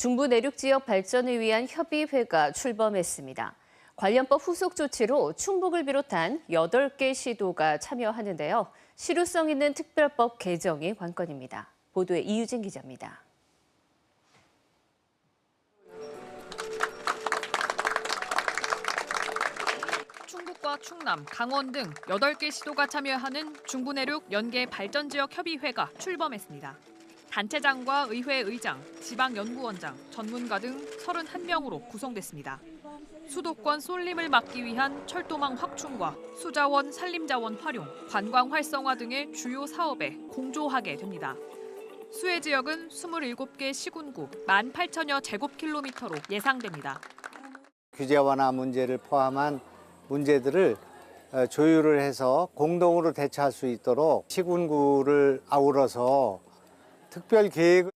중부 내륙 지역 발전을 위한 협의회가 출범했습니다. 관련법 후속 조치로 충북을 비롯한 8개 시도가 참여하는데요. 실효성 있는 특별법 개정이 관건입니다. 보도에 이유진 기자입니다. 충북과 충남, 강원 등 8개 시도가 참여하는 중부 내륙 연계 발전지역 협의회가 출범했습니다. 단체장과 의회 의장, 지방연구원장, 전문가 등 31명으로 구성됐습니다. 수도권 쏠림을 막기 위한 철도망 확충과 수자원, 산림자원 활용, 관광 활성화 등의 주요 사업에 공조하게 됩니다. 수혜 지역은 27개 시군구 18,000여 제곱킬로미터로 예상됩니다. 규제 완화 문제를 포함한 문제들을 어, 조율을 해서 공동으로 대처할 수 있도록 시군구를 아우러서 특별 계획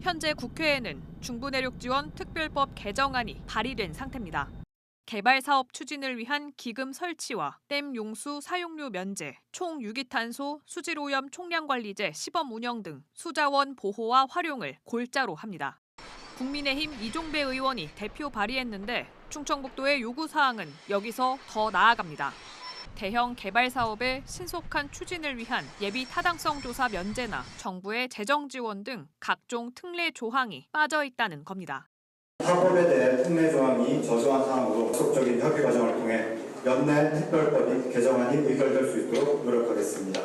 현재 국회에는 중부내륙 지원 특별법 개정안이 발의된 상태입니다. 개발 사업 추진을 위한 기금 설치와 댐 용수 사용료 면제, 총 유기탄소 수질 오염 총량 관리제 시범 운영 등 수자원 보호와 활용을 골자로 합니다. 국민의힘 이종배 의원이 대표 발의했는데 충청북도의 요구 사항은 여기서 더 나아갑니다. 대형 개발 사업의 신속한 추진을 위한 예비 타당성 조사 면제나 정부의 재정 지원 등 각종 특례 조항이 빠져 있다는 겁니다. 사법에 대해 특례 조항이 저조한 사항으로 지속적인 협의 과정을 통해 연내 특별법이 개정안이 의결될 수 있도록 노력하겠습니다.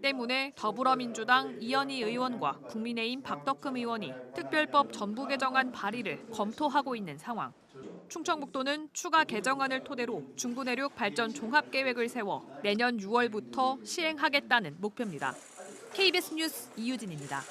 때문에 더불어민주당 이현희 의원과 국민의힘 박덕흠 의원이 특별법 전부 개정안 발의를 검토하고 있는 상황. 충청북도는 추가 개정안을 토대로 중부 내륙 발전 종합 계획을 세워 내년 6월부터 시행하겠다는 목표입니다. KBS 뉴스 이유진입니다.